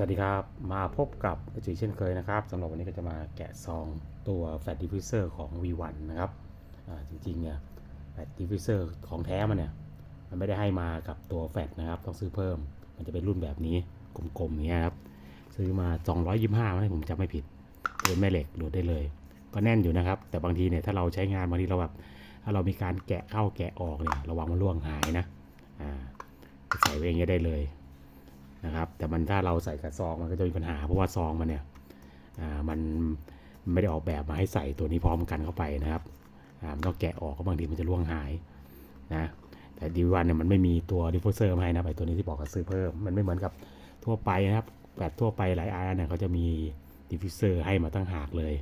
สวัสดีครับ มาพบกับอาจีเช่นเคยนะครับสำหรับวันนี้ก็จะมาแกะซองตัวแฟลชดิฟฟิวเซอร์ของ V1 นะครับจริงๆเนี่ยแฟลชดิฟฟิวเซอร์ของแท้มันเนี่ยมันไม่ได้ให้มากับตัวแฟลชนะครับต้องซื้อเพิ่ม มันจะเป็นรุ่นแบบนี้กลมๆอย่างเงี้ยครับซื้อมา 225มั้งผมจำไม่ผิดเป็นแม่เหล็กโหลดได้เลย ก็แน่นอยู่นะครับ แต่บางทีเนี่ยถ้าเราใช้งานบางทีเราแบบถ้าเรามีการแกะเข้าแกะออกเนี่ยระวังมันล่วงหายนะอ่าใส่ไว้อย่างเงี้ยได้เลย นะครับ แต่มันถ้าเราใส่กระซองมันก็จะมีปัญหา เพราะว่าซองมันเนี่ยอ่ามันไม่ได้ออกแบบมาให้ใส่ตัวนี้พร้อมกันเข้าไปนะครับอ่ามันต้องแกะออกก็บางทีมันจะล่วงหายนะแต่ดีวันเนี่ยมันไม่มีตัวดิฟฟิเซอร์มาให้นะไอตัวนี้ที่บอกก็ซื้อเพิ่มมันไม่เหมือนกับทั่วไปนะครับแบบทั่วไปหลายอันเนี่ยเขาจะมีดิฟฟิเซอร์ให้มาตั้งหากเลย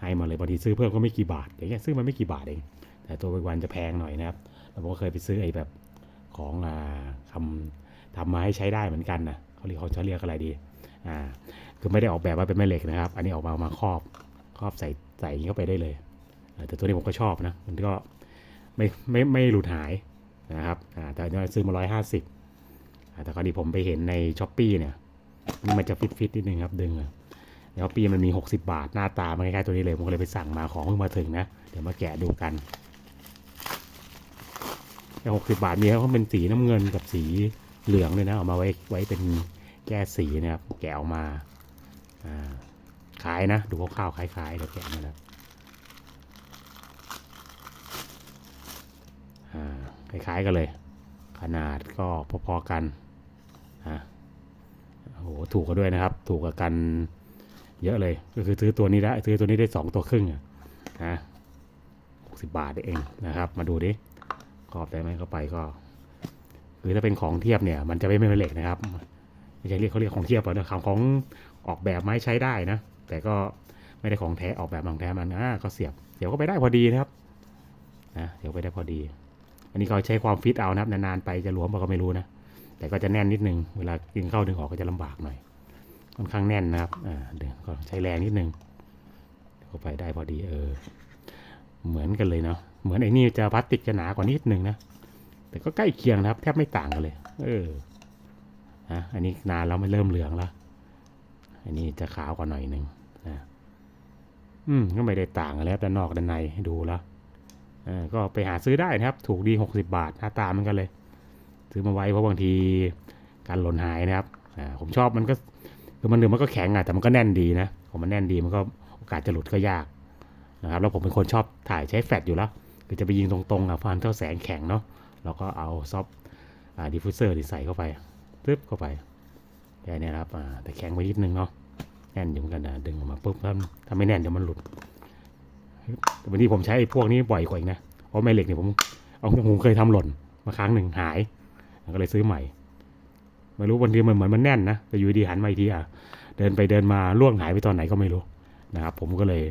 ให้มาเลยบางทีซื้อเพิ่มก็ไม่กี่บาทอย่างเงี้ยซื้อมาไม่กี่บาทเองแต่ตัววันจะแพงหน่อยนะครับแล้วผมก็เคยไปซื้อไอ้แบบของอ่าคำ ทำมาให้ใช้ได้เหมือนกันนะเขาเรียกเขาจะเรียกอะไรดีอ่าคือไม่ได้ออกแบบมาเป็นแม่เหล็กนะครับ อันนี้ออกมามาครอบครอบใส่ใส่เข้าไปได้เลยแต่ตัวนี้ผมก็ชอบนะมันก็ไม่ไม่ไม่หลุดหายนะครับอ่าแต่เนี่ยซื้อมาร้อยห้าสิบแต่คราวนี้ผมไปเห็นในช้อปปี้เนี่ยนี่มันจะฟิตฟิตนิดนึงครับดึงอะในช้อปปี้มันมี 60 บาทหน้าตามันคล้ายๆตัวนี้เลย ผมก็เลยไปสั่งมาของเพิ่งมาถึงนะ เดี๋ยวมาแกะดูกันแต่หกสิบาทมีเขาเป็นสีน้ำเงินกับสี เหลืองเลยนะเอามาไว้ไว้เป็นแก้สีนะครับแกะออกมาขายนะ ดูคร่าวๆคล้ายๆเดี๋ยวแกะมาแล้วอ่าคล้ายๆกันเลย ขนาดก็พอๆกันอะโอ้โหถูกกันด้วยนะครับ ถูกกับกันเยอะเลย ก็คือซื้อตัวนี้ได้ซื้อตัวนี้ได้สองตัวครึ่งนะหกสิบบาทเองนะครับ มาดูดิกรอบได้ไหมเข้าไปก็ หรือถ้าเป็นของเทียบเนี่ย มันจะไม่เป็นเหล็กนะครับไม่ใช่เรียกเขาเรียกของเทียบหรอกนะของของออกแบบไม้ใช้ได้นะ แต่ก็ไม่ได้ของแท้ออกแบบของแท้มันอ่าก็เสียบเดี๋ยวก็ไปได้พอดีนะครับนะเดี๋ยวไปได้พอดี อันนี้ก็ใช้ความฟิตเอานะครับนานๆไปจะหลวมเราก็ไม่รู้นะแต่ก็จะแน่นนิดนึงเวลาดึงเข้าดึงออกก็จะลำบากหน่อยค่อนข้างแน่นนะครับอ่าเดี๋ยวก็ใช้แรงนิดนึงเดี๋ยวก็ไปได้พอดีเออเหมือนกันเลยเนาะเหมือนไอ้นี่จะพลาสติกจะหนากว่านิดนึงนะ แต่ก็ใกล้เคียงนะครับ แทบไม่ต่างกันเลย เออนะอันนี้นานแล้วไม่เริ่มเหลืองแล้วอันนี้จะขาวกว่าหน่อยหนึ่งนะอืมก็ไม่ได้ต่างกันแล้วด้านนอกด้านในให้ดูแล้วเออก็ไปหาซื้อได้นะครับ ถูกดีหกสิบาทหน้าตามันกันเลย ซื้อมาไว้เพราะบางทีการหล่นหายนะครับอ่าผมชอบมันก็คือมันเดือมันก็แข็งอะแต่มันก็แน่นดีนะของมันแน่นดีมันก็โอกาสจะหลุดก็ยากนะครับแล้วผมเป็นคนชอบถ่ายใช้แฟลชอยู่แล้วคือจะไปยิงตรงๆอะฟันเท่าแสงแข็งเนาะ เราก็เอาซอฟอ่าดิฟฟิวเซอร์ที่ใส่เข้าไปตึ๊บเข้าไปแค่นี้ครับแต่แข็งไปนิดนึงเนาะแน่นอยู่เหมือนกันนะดึงออกมาปุ๊บถ้าถ้าไม่แน่นเดี๋ยวมันหลุดแต่วันนี้ผมใช้พวกนี้บ่อยกว่าอีกนะเพราะแม่เหล็กเนี่ยผมเอาผมเคยทำหล่นมาครั้งหนึ่งหายก็เลยซื้อใหม่ไม่รู้วันทีมันเหมือนมันแน่นนะแต่อยู่ดีหันมาอีกทีอะเดินไปเดินมาล่วงหายไปตอนไหนก็ไม่รู้นะครับ ผมก็เลย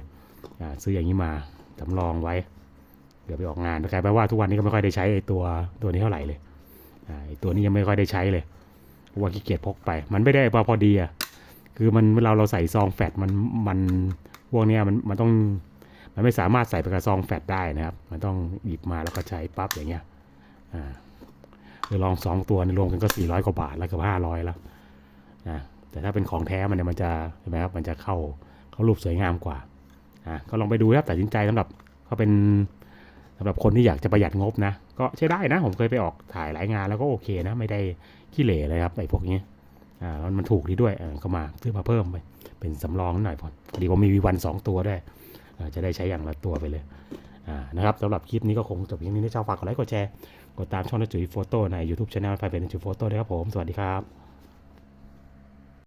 ซื้ออย่างนี้มาสำรองไว้ เดี๋ยวไปออกงานกลายเป็นว่าทุกวันนี้ก็ไม่ค่อยได้ใช้ตัวตัวนี้เท่าไหร่เลยตัวนี้ยังไม่ค่อยได้ใช้เลยว่าขี้เกียจพกไป มันไม่ได้พอพอดีอะคือมันเวลาเราใส่ซองแฟตมันมันพวกนี้มันมันต้องมันไม่สามารถใส่ไปกับซองแฟตได้นะครับ มันต้องหยิบมาแล้วก็ใช้ปั๊บอย่างเงี้ยอ่าคือลองสองตัวรวมกันก็สี่ร้อยกว่าบาทแล้วกับห้าร้อยแล้วนะแต่ถ้าเป็นของแท้มันเนี่ยมันจะเห็นไหมครับมันจะเข้าเข้ารูปสวยงามกว่าอะก็ลองไปดูครับตัดสินใจสำหรับเขาเป็น สำหรับคนที่อยากจะประหยัดงบนะ ก็ใช้ได้นะ ผมเคยไปออกถ่ายหลายงานแล้วก็โอเคนะ ไม่ได้ขี้เหร่เลยครับไอ้พวกนี้อ่าแล้วมันถูกดีด้วยเออก็มาซื้อมาเพิ่มไปเป็นสำรองหน่อยพอพอดีผมมีวีวันสองตัวด้วยอ่าจะได้ใช้อย่างละตัวไปเลยอ่านะครับสำหรับคลิปนี้ก็คงจบเพียงนี้นะชอบฝากกดไลค์กดแชร์ กดตามช่องนัจุ๋ยโฟโต้ใน YouTube Channel ไฟเป็นนัจุ๋ยโฟโต้ด้วยครับผม สวัสดีครับ